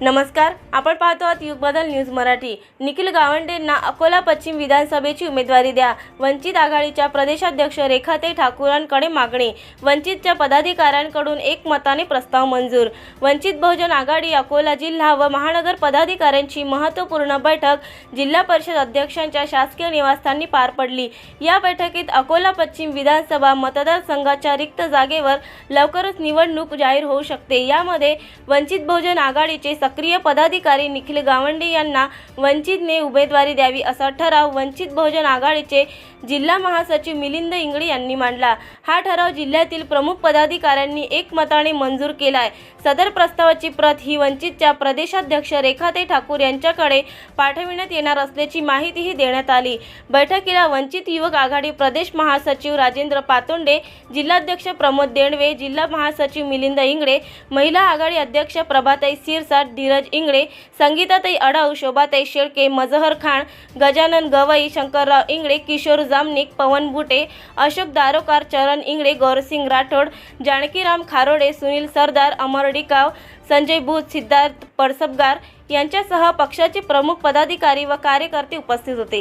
नमस्कार आपण पाहतो आहात युग बदल न्यूज मराठी. निखिल गावंडेंना अकोला पश्चिम विधानसभेची उमेदवारी द्या. वंचित आघाडीच्या प्रदेशाध्यक्ष रेखाते ठाकूरांकडे मागणी. वंचितच्या पदाधिकाऱ्यांकडून एकमताने प्रस्ताव मंजूर. वंचित बहुजन आघाडी अकोला जिल्हा व महानगर पदाधिकाऱ्यांची महत्त्वपूर्ण बैठक जिल्हा परिषद अध्यक्षांच्या शासकीय निवासस्थानी पार पडली. या बैठकीत अकोला पश्चिम विधानसभा मतदारसंघाच्या रिक्त जागेवर लवकरच निवडणूक जाहीर होऊ शकते. यामध्ये वंचित बहुजन आघाडीचे सक्रिय पदाधिकारी निखिल गावंडे यांना वंचितने उमेदवारी द्यावी असा ठराव वंचित बहुजन आघाडीचे जिल्हा महासचिव मिलिंद इंगळे यांनी मांडला. हा ठराव जिल्ह्यातील प्रमुख पदाधिकाऱ्यांनी एकमताने मंजूर केला आहे सदर प्रस्तावाची प्रत ही वंचितच्या प्रदेशाध्यक्ष रेखाते ठाकूर यांच्याकडे पाठविण्यात येणार असल्याची माहितीही देण्यात आली. बैठकीला वंचित युवक आघाडी प्रदेश महासचिव राजेंद्र पातोंडे जिल्हाध्यक्ष प्रमोद देणवे जिल्हा महासचिव मिलिंद इंगळे महिला आघाडी अध्यक्ष प्रभाताई सिरसाट धीरज इंगळे संगीताताई अडाऊ शोभाताई शेळके मजहर खान गजानन गवई शंकरराव इंगळे किशोर जामनिक पवन बुटे अशोक दारोकार चरण इंगळे गौरसिंग राठोड जानकीराम खारोडे सुनील सरदार अमर डिकाव संजय भूत सिद्धार्थ पडसबगार यांच्यासह पक्षाचे प्रमुख पदाधिकारी व कार्यकर्ते उपस्थित होते.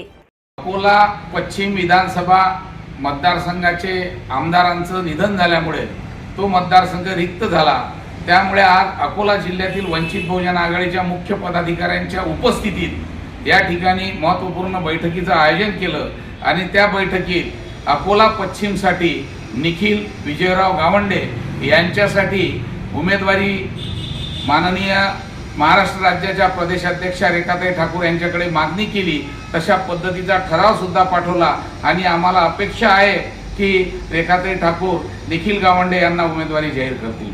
अकोला पश्चिम विधानसभा मतदारसंघाचे आमदारांचं निधन झाल्यामुळे तो मतदारसंघ रिक्त झाला. त्यामुळे आज अकोला जिल्ह्यातील वंचित बहुजन आघाडीच्या मुख्य पदाधिकाऱ्यांच्या उपस्थितीत या ठिकाणी महत्त्वपूर्ण बैठकीचं आयोजन केलं आणि त्या बैठकीत अकोला पश्चिमसाठी निखिल विजयराव गावंडे यांच्यासाठी उमेदवारी माननीय महाराष्ट्र राज्याच्या प्रदेशाध्यक्षा रेखाताई ठाकूर यांच्याकडे मागणी केली तशा पद्धतीचा ठराव सुद्धा पाठवला आणि आम्हाला अपेक्षा आहे की रेखाताई ठाकूर निखिल गावंडे यांना उमेदवारी जाहीर करतील.